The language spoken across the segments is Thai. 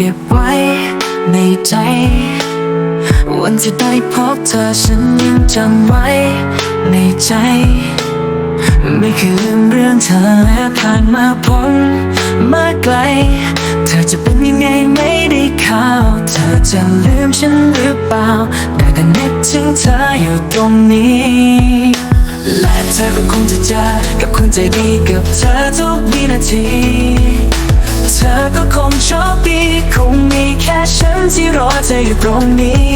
ก็บไว้ในใจ วันที่ได้พบเธอฉันยังจำไว้ในใจ ไม่เคยลืมเรื่องเธอและผ่านมาพ้นมาไกล เธอจะเป็นยังไงไม่ได้ข่าว เธอจะลืมฉันหรือเปล่า แต่ก็นึกถึงเธออยู่ตรงนี้และเธอก็คงจะเจอกับคนใจดีกับเธอทุกวินาที อก็คงโชคดีคงมีแค่ฉันที่รอเธออยู่ตรงนี้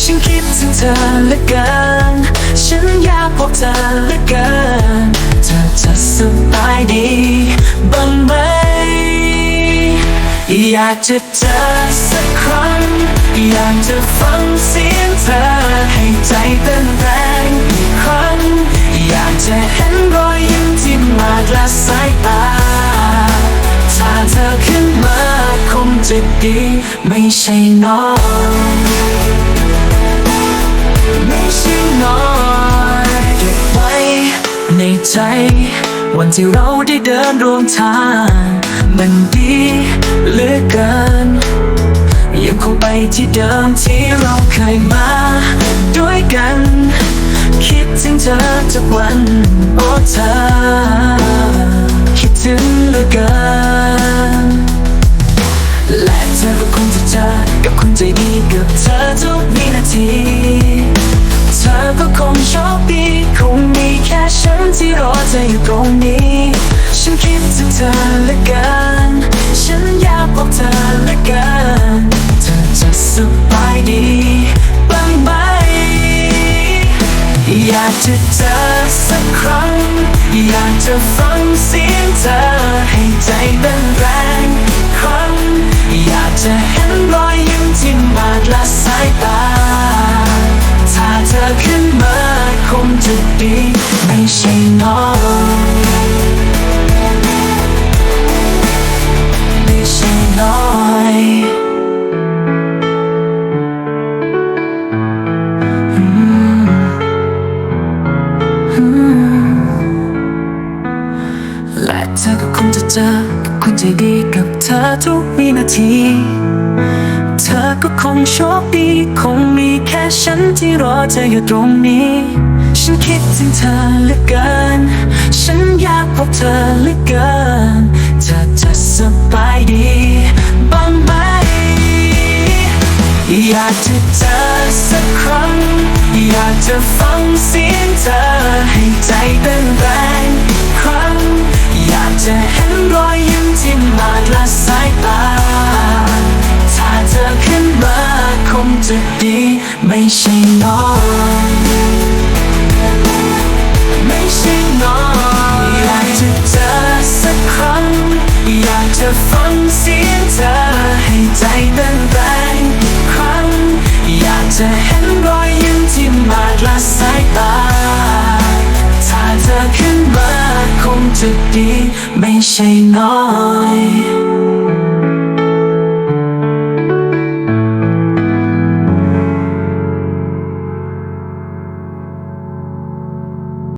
ฉันคิดถึงเธอเหลือเกิน ฉันอยากพบเธอเหลือเกิน เธอจะสบายดีบ้างไหม อยากจะเจอสักครั้ง อยากจะฟังเสียงเธอให้ใจเต้นแรง จะดีไม่ใช่น้อยไม่ใช่น้อยเก็บไว้ในใจ วันที่เราได้เดินร่วมทาง มันดีเหลือเกิน ยังคงไปที่เดิมที่เราเคยมา ด้วยกัน คิดถึงเธอทุกวัน โอ้เธอ ค่ฉันที่รอเธออยู่ตรงนี้ ฉันคิดถึงเธอเหลือเกิน ฉันอยากบอกเธอเหลือเกิน เธอจะสบายดีบ้างไหม อยากจะเจอสักครั้ง อยากจะฟังเสียงเธอให้ใจเต้น อก็คงจะเจอกับคนใจดีกับเธอทุกวินาที เธอก็คงโชคดี คงมีแค่ฉันที่รอเธออยู่ตรงนี้ ฉันคิดถึงเธอเหลือเกิน ฉันอยากพบเธอเหลือเกินเธอจะสบายดีบ้างไหม อยากจะเจอสักครั้ง อยากจะฟังเสียงเธอให้ใจเต้นแรง จะดีไม่ใช่น้อยไม่ใช่น้อยอยากจะเจอสักครั้ง อยากจะฟังเสียงเธอให้ใจเต้นแรงอีกครั้ง อยากจะเห็นรอยยิ้มที่มาดละสายตา ถ้าเธอขึ้นมาคงจะดีไม่ใช่น้อย